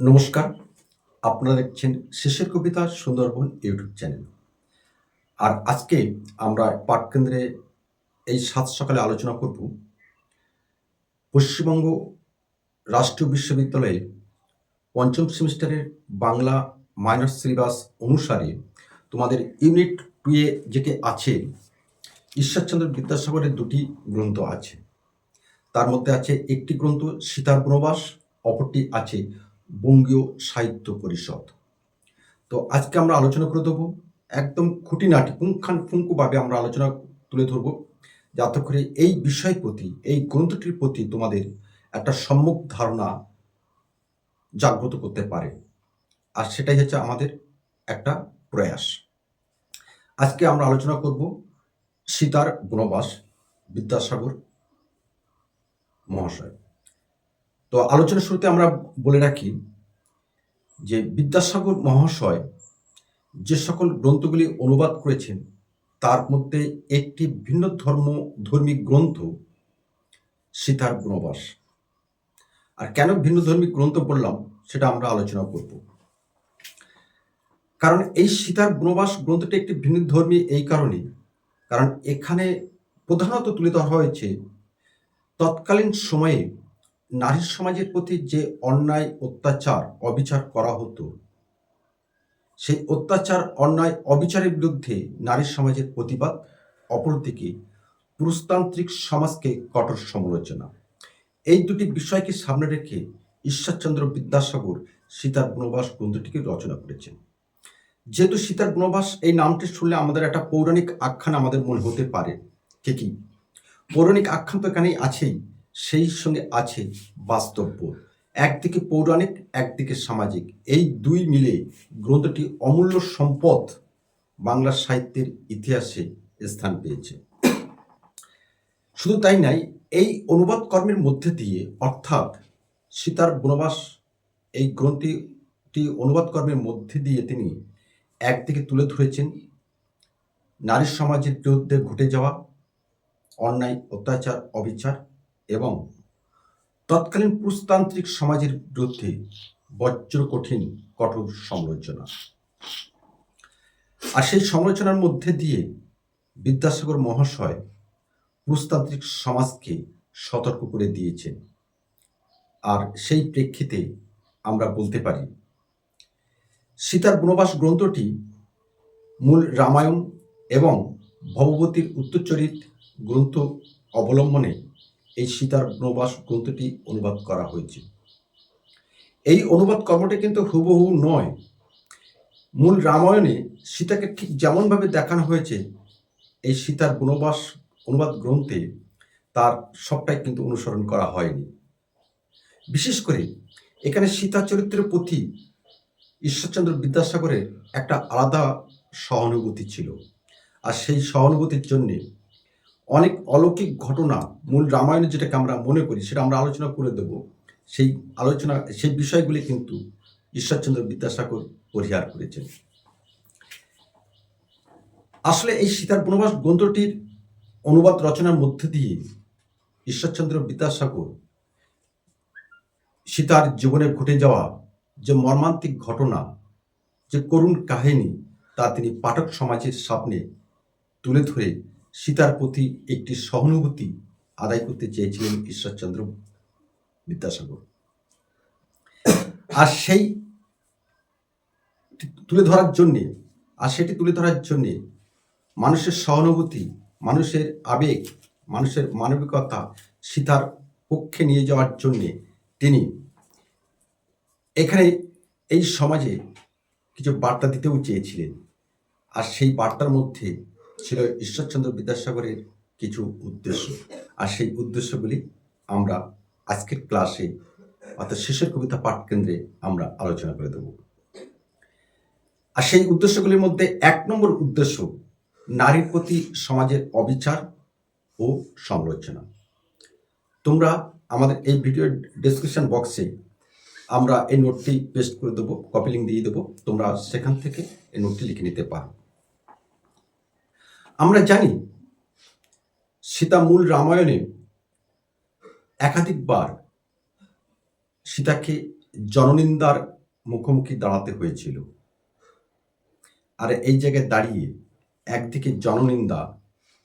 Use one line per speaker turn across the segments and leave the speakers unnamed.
নমস্কার, আপনারা দেখছেন শেষের কবিতা সুন্দরবন ইউটিউব চ্যানেল। আর আজকে আমরা পাঠকেন্দ্রে এই সাত সকালে আলোচনা করব পশ্চিমবঙ্গ রাষ্ট্রীয় বিশ্ববিদ্যালয়ে পঞ্চম সেমিস্টারের বাংলা মাইনর সিলেবাস অনুসারে তোমাদের ইউনিট টুয়ে যেটি আছে, ঈশ্বরচন্দ্র বিদ্যাসাগরের দুটি গ্রন্থ আছে। তার মধ্যে আছে একটি গ্রন্থ সীতার বনবাস, অপরটি আছে বঙ্গীয় সাহিত্য পরিষদ। তো আজকে আমরা আলোচনা করে দেবো একদম খুঁটিনাটি, পুঙ্খানুপুঙ্খভাবে আমরা আলোচনা তুলে ধরবো যাতে করে এই বিষয় প্রতি, এই গ্রন্থটির প্রতি তোমাদের একটা সম্যক ধারণা জাগ্রত করতে পারে। আর সেটাই হচ্ছে আমাদের একটা প্রয়াস। আজকে আমরা আলোচনা করব সীতার বনবাস, বিদ্যাসাগর মহাশয়। তো আলোচনার শুরুতে আমরা বলে রাখি যে বিদ্যাসাগর মহাশয় যে সকল গ্রন্থগুলি অনুবাদ করেছেন, তার মধ্যে একটি ভিন্ন ধর্ম ধর্মী গ্রন্থ সীতার বনবাস আর কেন ভিন্ন ধর্মী গ্রন্থ বললাম, সেটা আমরা আলোচনা করব। কারণ এই সীতার গুণবাস গ্রন্থটি একটি ভিন্ন ধর্মী এই কারণে, কারণ এখানে প্রধানত তুলে ধরা হয়েছে তৎকালীন সময়ে নারী সমাজের প্রতি যে অন্যায়, অত্যাচার, অবিচার করা হতো, সেই অত্যাচার, অন্যায়, অবিচারের বিরুদ্ধে নারী সমাজের প্রতিবাদ, অপরদিকে পুরুষতান্ত্রিক সমাজকে কঠোর সমালোচনা। এই দুটি বিষয়কে সামনে রেখে ঈশ্বরচন্দ্র বিদ্যাসাগর সীতার বনবাস গ্রন্থটিকে রচনা করেছেন। যেহেতু সীতার বনবাস, এই নামটি শুনলে আমাদের একটা পৌরাণিক আখ্যান আমাদের মনে হতে পারে। ঠিকই। পৌরাণিক আখ্যান তো এখানেই আছেই। সেই সঙ্গে আছে বাস্তব্য একদিকে পৌরাণিক, একদিকে সামাজিক। এই দুই মিলে গ্রন্থটি অমূল্য সম্পদ বাংলা সাহিত্যের ইতিহাসে স্থান পেয়েছে। শুধু তাই নাই, এই অনুবাদ কর্মের মধ্যে দিয়ে অর্থাৎ সীতার বনবাস, এই গ্রন্থটি অনুবাদ কর্মের মধ্যে দিয়ে তিনি একদিকে তুলে ধরেছেন নারী সমাজের বিরুদ্ধে ঘটে যাওয়া, অন্যায়, অত্যাচার, অবিচার এবং তৎকালীন পুরুষতান্ত্রিক সমাজের বিরুদ্ধে বজ্র, কঠিন, কঠোর সমালোচনা। আর সেই সমালোচনার মধ্যে দিয়ে বিদ্যাসাগর মহাশয় পুরুষতান্ত্রিক সমাজকে সতর্ক করে দিয়েছেন। আর সেই প্রেক্ষিতে আমরা বলতে পারি, সীতার বনবাস গ্রন্থটি মূল রামায়ণ এবং ভগবতীর উত্তরচরিত গ্রন্থ অবলম্বনে এই সীতার বনবাস গ্রন্থটি অনুবাদ করা হয়েছে। এই অনুবাদ কর্মটি কিন্তু হুবহু নয়। মূল রামায়ণে সীতাকে ঠিক যেমনভাবে দেখানো হয়েছে, এই সীতার বনবাস, অনুবাদ গ্রন্থে তার সবটাই কিন্তু অনুসরণ করা হয়নি। বিশেষ করে এখানে সীতা চরিত্রের প্রতি ঈশ্বরচন্দ্র বিদ্যাসাগরের একটা আলাদা সহানুভূতি ছিল। আর সেই সহানুভূতির জন্যে অনেক অলৌকিক ঘটনা, মূল রামায়ণে যেটাকে আমরা মনে করি, সেটা আমরা আলোচনা করে দেব। সেই আলোচনা, সেই বিষয়গুলি কিন্তু ঈশ্বরচন্দ্র বিদ্যাসাগর পরিহার করেছেন। আসলে এই সীতার বনবাস গ্রন্থটির অনুবাদ রচনার মধ্যে দিয়ে ঈশ্বরচন্দ্র বিদ্যাসাগর সীতার জীবনে ঘটে যাওয়া যে মর্মান্তিক ঘটনা, যে করুণ কাহিনী, তা তিনি পাঠক সমাজের সামনে তুলে ধরে সীতার প্রতি একটি সহানুভূতি আদায় করতে চেয়েছিলেন ঈশ্বরচন্দ্র বিদ্যাসাগর। আর সেই তুলে ধরার জন্যে, আর সেটি তুলে ধরার জন্যে মানুষের সহানুভূতি, মানুষের আবেগ, মানুষের মানবিকতা সীতার পক্ষে নিয়ে যাওয়ার জন্যে তিনি এখানে এই সমাজে কিছু বার্তা দিতেও চেয়েছিলেন। আর সেই বার্তার মধ্যে ছিল ঈশ্বরচন্দ্র বিদ্যাসাগরের কিছু উদ্দেশ্য। আর সেই উদ্দেশ্যগুলি আমরা আজকের ক্লাসে, অর্থাৎ শেষের কবিতা পাঠ কেন্দ্রে আমরা আলোচনা করে দেব। আর সেই উদ্দেশ্যগুলির মধ্যে এক নম্বর উদ্দেশ্য নারীর প্রতি সমাজের অবিচার ও সমালোচনা তোমরা আমাদের এই ভিডিও ডিসক্রিপশন বক্সে আমরা এই নোটটি পেস্ট করে দেবো কপি লিঙ্ক দিয়ে দেবো। তোমরা সেখান থেকে এই নোটটি লিখে নিতে পারো। আমরা জানি সীতা মূল রামায়ণে একাধিকবার সীতাকে জননিন্দার মুখোমুখি দাঁড়াতে হয়েছিল। আর এই জায়গায় দাঁড়িয়ে একদিকে জননিন্দা,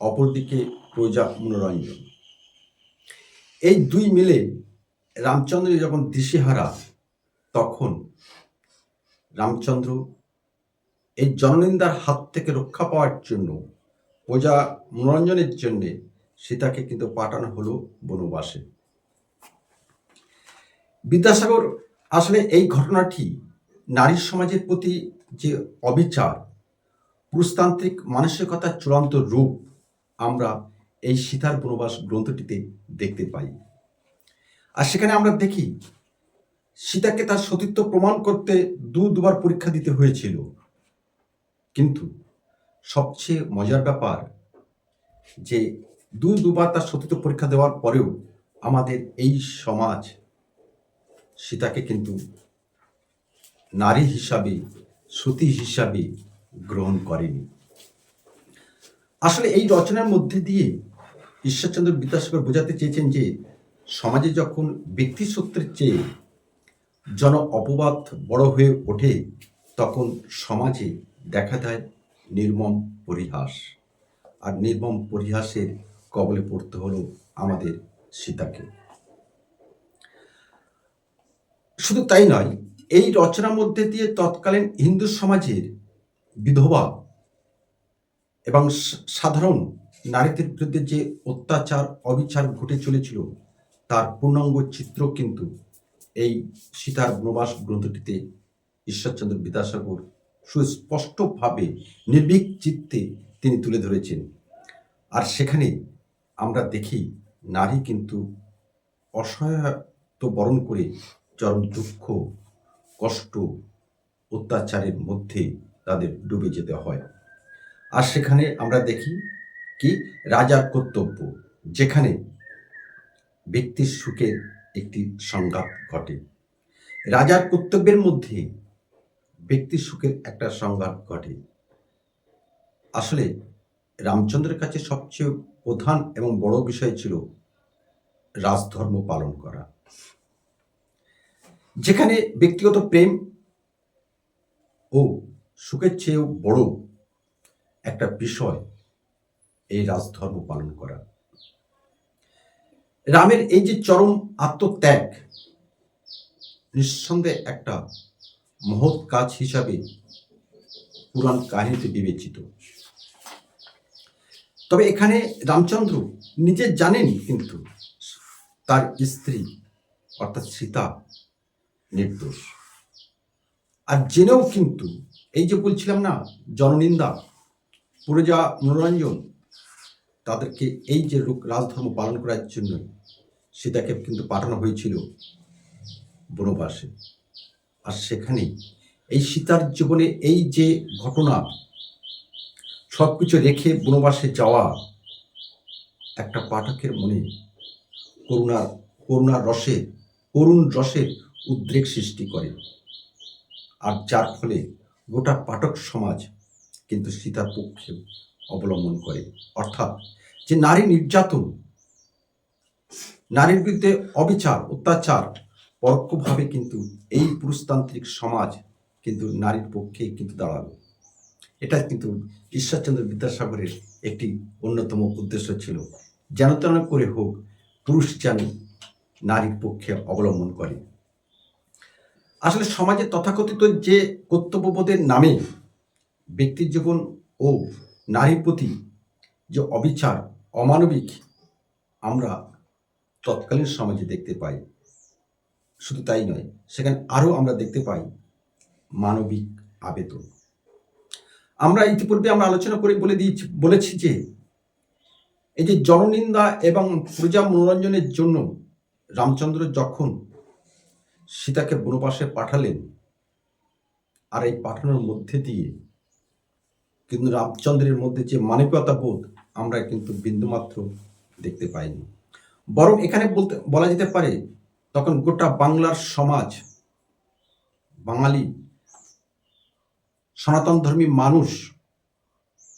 অপরদিকে প্রজা মনোরঞ্জন। এই দুই মিলে রামচন্দ্র যখন দিশেহারা, তখন রামচন্দ্র এই জননিন্দার হাত থেকে রক্ষা পাওয়ার জন্য প্রজা মনোরঞ্জনের জন্য সীতাকে কিন্তু পাঠানো হলো বনবাসে। বিদ্যাসাগর, আসলে এই ঘটনাটি নারী সমাজের প্রতি যে অবিচার, পুরুষতান্ত্রিক মানসিকতার চূড়ান্ত রূপ আমরা এই সীতার বনবাস গ্রন্থটিতে দেখতে পাই। আর সেখানে আমরা দেখি, সীতাকে তার সতীত্ব প্রমাণ করতে দু দুবার পরীক্ষা দিতে হয়েছিল। কিন্তু সবচেয়ে মজার ব্যাপার যে দু দুবার তার সতীত্ব পরীক্ষা দেওয়ার পরেও আমাদের এই সমাজ সীতাকে কিন্তু নারী হিসাবে, সতী হিসাবে গ্রহণ করেনি। আসলে এই রচনার মধ্যে দিয়ে ঈশ্বরচন্দ্র বিদ্যাসাগর বোঝাতে চেয়েছেন যে সমাজে যখন ব্যক্তি সূত্রের চেয়ে জন অপবাদ বড় হয়ে ওঠে, তখন সমাজে দেখা দেয় নির্মম পরিহাস। আর নির্মম পরিহাসের কবলে পড়তে হলো আমাদের সীতাকে। শুধু তাই নয়, এই রচনার মধ্যে দিয়ে তৎকালীন হিন্দু সমাজের বিধবা এবং সাধারণ নারীদের বিরুদ্ধে যে অত্যাচার, অবিচার ঘটে চলেছিল, তার পূর্ণাঙ্গ চিত্র কিন্তু এই সীতার বনবাস গ্রন্থটিতে ঈশ্বরচন্দ্র বিদ্যাসাগর সুস্পষ্টভাবে নির্ভীক চিত্তে তিনি তুলে ধরেছেন। আর সেখানে আমরা দেখি নারী কিন্তু অসহায়ত্ব বরণ করে চরম দুঃখ, কষ্ট, অত্যাচারের মধ্যে তাদের ডুবে যেতে হয়। আর সেখানে আমরা দেখি কি? রাজার কর্তব্য, যেখানে ব্যক্তির সুখের একটি সংঘাত ঘটে। রাজার কর্তব্যের মধ্যে ব্যক্তির সুখের একটা সংঘাত ঘটে। আসলে রামচন্দ্রের কাছে সবচেয়ে প্রধান এবং বড় বিষয় ছিল রাজধর্ম পালন করা। যেখানে ব্যক্তিগত প্রেম ও সুখের চেয়েও বড় একটা বিষয় এই রাজধর্ম পালন করা। রামের এই যে চরম আত্মত্যাগ, নিঃসন্দেহে একটা মহৎ কাজ হিসাবে পুরাণ কাহিনীতে বিবেচিত। তবে এখানে রামচন্দ্র নিজে জানেন কিন্তু তার স্ত্রী, অর্থাৎ সীতা, নির্দোষ। আর জেনেও কিন্তু, এই যে বলছিলাম না, জননিন্দা, প্রজা মনোরঞ্জন, তাদেরকে এই যে রাজধর্ম পালন করার জন্য সীতাকে কিন্তু পাঠানো হয়েছিল বনবাসে। আর সেখানে এই সীতার জীবনে এই যে ঘটনা সব কিছু রেখে বনবাসে যাওয়া একটা পাঠকের মনে করুণার করুণার রসে, করুণ রসের উদ্রেক সৃষ্টি করে। আর যার ফলে গোটা পাঠক সমাজ কিন্তু সীতার পক্ষে অবলম্বন করে। অর্থাৎ যে নারী নির্যাতন, নারীর বিরুদ্ধে অবিচার, অত্যাচার পরোক্ষভাবে কিন্তু এই পুরুষতান্ত্রিক সমাজ কিন্তু নারীর পক্ষে কিন্তু দাঁড়াবে। এটা কিন্তু ঈশ্বরচন্দ্র বিদ্যাসাগরের একটি অন্যতম উদ্দেশ্য ছিল। যেন তেন করে হোক, পুরুষ যেন নারীর পক্ষে অবলম্বন করে। আসলে সমাজে তথাকথিত যে কর্তব্যবোধের নামে ব্যক্তির জীবন ও নারীর প্রতি যে অবিচার, অমানবিক আমরা তৎকালীন সমাজে দেখতে পাই। শুধু তাই নয়, সেখানে আরও আমরা দেখতে পাই মানবিক আবেদন। আমরা ইতিপূর্বে আমরা আলোচনা করে বলে দিয়েছি, বলেছি যে এই যে জননিন্দা এবং প্রজা মনোরঞ্জনের জন্য রামচন্দ্র যখন সীতাকে বনবাসে পাঠালেন আর এই পাঠানোর মধ্যে দিয়ে কিন্তু রামচন্দ্রের মধ্যে যে মানবিকতা বোধ, আমরা কিন্তু বিন্দুমাত্র দেখতে পাইনি। বরং এখানে বলতে, বলা যেতে পারে তখন গোটা বাংলার সমাজ, বাঙালি সনাতন ধর্মী মানুষ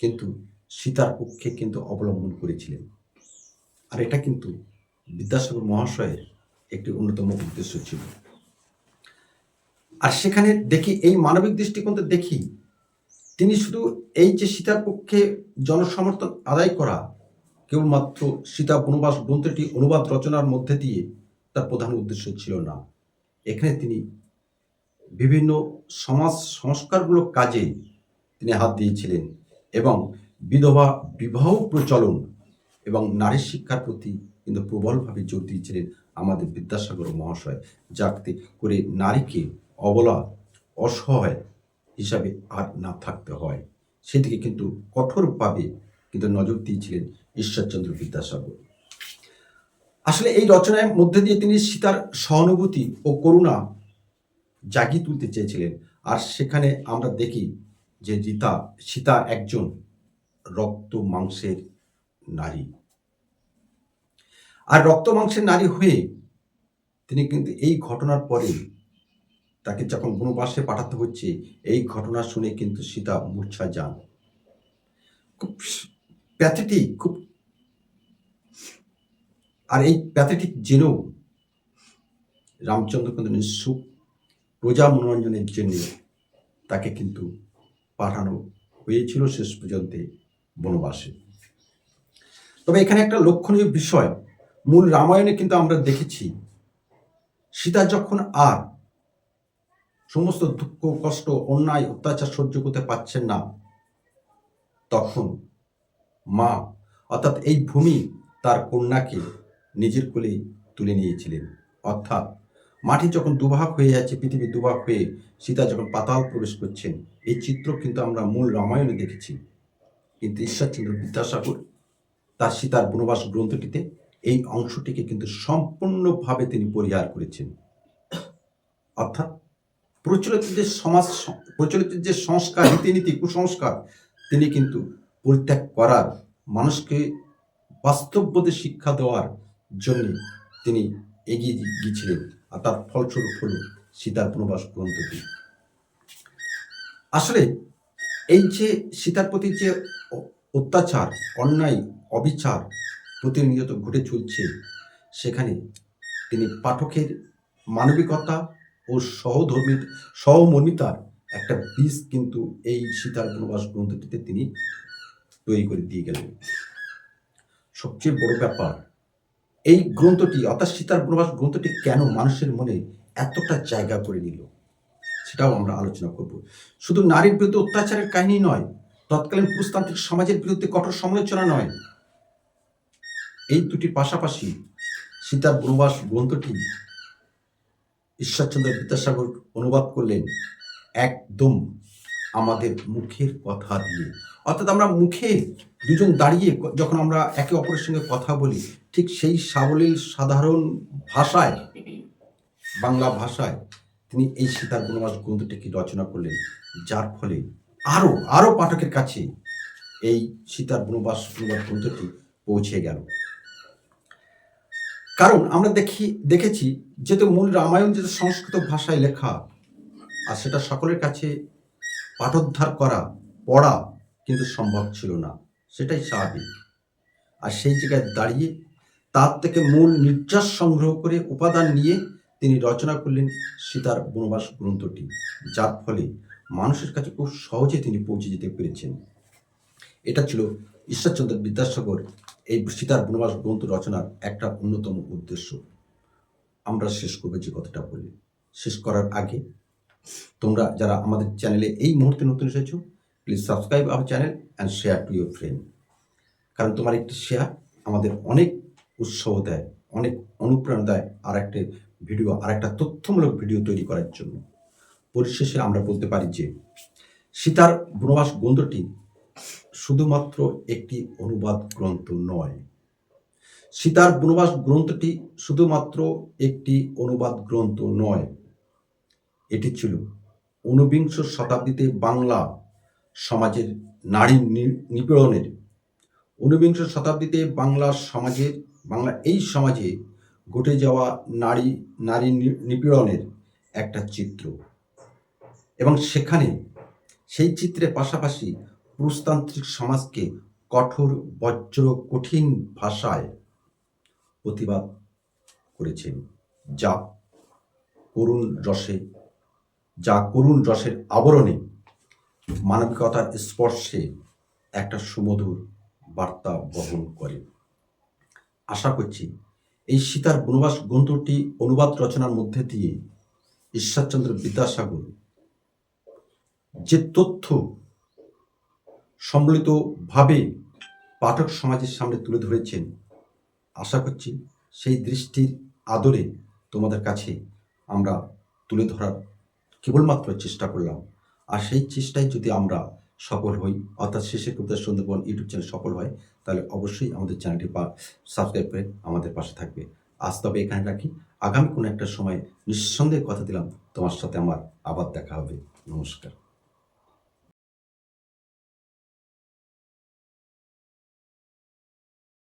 কিন্তু সীতার পক্ষে কিন্তু অবলম্বন করেছিলেন। আর এটা কিন্তু বিদ্যাসাগর মহাশয়ের একটি অন্যতম উদ্দেশ্য ছিল। আর সেখানে দেখি, এই মানবিক দৃষ্টিকোণ দেখি, তিনি শুধু এই যে সীতার পক্ষে জনসমর্থন আদায় করা, কেবলমাত্র সীতা বনবাস গ্রন্থটি অনুবাদ রচনার মধ্যে দিয়ে তার প্রধান উদ্দেশ্য ছিল না। এখানে তিনি বিভিন্ন সমাজ সংস্কারমূলক কাজে তিনি হাত দিয়েছিলেন এবং বিধবা বিবাহ প্রচলন এবং নারী শিক্ষার প্রতি কিন্তু প্রবলভাবে জোর দিয়েছিলেন আমাদের বিদ্যাসাগর মহাশয়, যাতে করে নারীকে অবলা, অসহায় হিসাবে আর না থাকতে হয়। সেদিকে কিন্তু কঠোরভাবে কিন্তু নজর দিয়েছিলেন ঈশ্বরচন্দ্র বিদ্যাসাগর। আসলে এই রচনার মধ্যে দিয়ে তিনি সীতার সহানুভূতি ও করুণা জাগিয়ে তুলতে চেয়েছিলেন। আর সেখানে আমরা দেখি যে রীতা, সীতা একজন রক্ত মাংসের নারী। আর রক্ত মাংসের নারী হয়ে তিনি কিন্তু এই ঘটনার পরে তাকে যখন বনবাসে পাঠাতে হচ্ছে, এই ঘটনা শুনে কিন্তু সীতা মূর্ছা যান। খুব প্যাথেটিক, খুব আর এই প্যাথেটিক জেনেও রামচন্দ্র কিন্তু নিঃসুখ প্রজা মনোরঞ্জনের জন্য তাকে কিন্তু পাঠানো হয়েছিল শেষ পর্যন্ত বনবাসে। তবে এখানে একটা লক্ষণীয় বিষয়, মূল রামায়ণে কিন্তু আমরা দেখেছি, সীতা যখন আর সমস্ত দুঃখ, কষ্ট, অন্যায়, অত্যাচার সহ্য করতে পারছেন না, তখন মা, অর্থাৎ এই ভূমি তার কন্যাকে নিজের কোলে তুলে নিয়েছিলেন। অর্থাৎ মাটি যখন দুভাগ হয়ে যাচ্ছে, পৃথিবী দুভাগ হয়ে সীতা যখন পাতাল প্রবেশ করছেন, এই চিত্র কিন্তু আমরা মূল রামায়ণে দেখেছি। কিন্তু ঈশ্বরচন্দ্র বিদ্যাসাগর তার সীতার বনবাস গ্রন্থটিতে এই অংশটিকে কিন্তু সম্পূর্ণভাবে তিনি পরিহার করেছেন। অর্থাৎ প্রচলিত যে সমাজ, প্রচলিত যে সংস্কার, রীতিনীতি, কুসংস্কার, তিনি কিন্তু পরিত্যাগ করার, মানুষকে বাস্তববোধে শিক্ষা দেওয়ার জন্য তিনি এগিয়ে গিয়েছিলেন, আর তার ফলস্বরূপ হল সীতার বনবাস গ্রন্থটি। আসলে এই যে সীতার প্রতি যে অত্যাচার, অন্যায়, অবিচার প্রতিনিয়ত ঘটে চলছে, সেখানে তিনি পাঠকের মানবিকতা ও সহধর্মী সহমর্মিতার একটা বীজ কিন্তু এই সীতার বনবাস গ্রন্থটিতে তিনি তৈরি করে দিয়ে গেলেন। সবচেয়ে বড় ব্যাপার এই গ্রন্থটি, অর্থাৎ সীতার বনবাস গ্রন্থটি কেন মানুষের মনে এতটা জায়গা করে নিল? সেটাও আমরা আলোচনা করব। শুধু নারীর বিরুদ্ধে অত্যাচারের কাহিনী নয়, তৎকালীন পুরুষতান্ত্রিক সমাজের বিরুদ্ধে কঠোর সমালোচনা নয়। এই দুটি পাশাপাশি সীতার বনবাস গ্রন্থটি ঈশ্বরচন্দ্র বিদ্যাসাগর অনুবাদ করলেন একদম আমাদের মুখের কথা দিয়ে। অর্থাৎ আমরা মুখে দুজন দাঁড়িয়ে যখন আমরা একে অপরের সঙ্গে কথা বলি ঠিক সেই সাবলীল সাধারণ ভাষায়, বাংলা ভাষায় তিনি এই সীতার বনবাস গ্রন্থটিকে রচনা করলেন, যার ফলে আরও আরও পাঠকের কাছে এই সীতার বনবাস অনুবাদ গ্রন্থটি পৌঁছে গেল। কারণ আমরা দেখি, দেখেছি যেহেতু মূল রামায়ণ যেহেতু সংস্কৃত ভাষায় লেখা, আর সেটা সকলের কাছে পাঠোদ্ধার করা, পড়া কিন্তু সম্ভব ছিল না। সেটাই স্বাভাবিক। আর সেই জায়গায় দাঁড়িয়ে তার থেকে মূল নির্যাস সংগ্রহ করে উপাদান নিয়ে তিনি রচনা করলেন সীতার বনবাস গ্রন্থটি, যার ফলে মানুষের কাছে খুব সহজে তিনি পৌঁছে যেতে পেরেছেন। এটা ছিল ঈশ্বরচন্দ্র বিদ্যাসাগর এই সীতার বনবাস গ্রন্থ রচনার একটা অন্যতম উদ্দেশ্য। আমরা শেষ করব যে কথাটা বলি। শেষ করার আগে তোমরা যারা আমাদের চ্যানেলে এই মুহূর্তে নতুন এসেছ please subscribe our channel and share to your friend কারণ তোমার একটি শেয়ার আমাদের অনেক উৎসাহ দেয়, অনেক অনুপ্রেরণা দেয় আর একটা ভিডিও আর একটা তথ্যমূলক ভিডিও তৈরি করার জন্য। পরিশেষে আমরা বলতে পারি যে, সীতার বনবাস গ্রন্থটি শুধুমাত্র একটি অনুবাদ গ্রন্থ নয়। সীতার বনবাস গ্রন্থটি শুধুমাত্র একটি অনুবাদ গ্রন্থ নয়। এটি ছিল ঊনবিংশ শতাব্দীতে বাংলা সমাজের নারী নিপীড়নের। ঊনবিংশ শতাব্দীতে বাংলা সমাজের বাংলা এই সমাজে ঘটে যাওয়া নারী নারী নিপীড়নের একটা চিত্র। এবং সেখানে সেই চিত্রের পাশাপাশি পুরুষতান্ত্রিক সমাজকে কঠোর, বজ্র, কঠিন ভাষায় প্রতিবাদ করেছেন যা করুণ রসে, যা করুণ রসের আবরণে মানবিকতার স্পর্শে একটা সুমধুর বার্তা বহন করে। আশা করছি এই সীতার বনবাস গ্রন্থটি অনুবাদ রচনার মধ্যে দিয়ে ঈশ্বরচন্দ্র বিদ্যাসাগর যে তথ্য সম্মিলিতভাবে পাঠক সমাজের সামনে তুলে ধরেছেন, আশা করছি সেই দৃষ্টির আদরে তোমাদের কাছে আমরা তুলে ধরার কেবলমাত্র চেষ্টা করলাম। আর সেই চেষ্টায় যদি আমরা সফল হই। অর্থাৎ শেষে কবিতা সুন্দরবন ইউটিউব চ্যানেল সফল হয়, তাহলে অবশ্যই আমাদের চ্যানেলটি সাবস্ক্রাইব করে আমাদের পাশে থাকবে। আজ তবে এখানে রাখি। আগামী কোনো একটা সময় নিঃসন্দেহে কথা দিলাম। তোমার সাথে আমার আবার দেখা হবে। নমস্কার।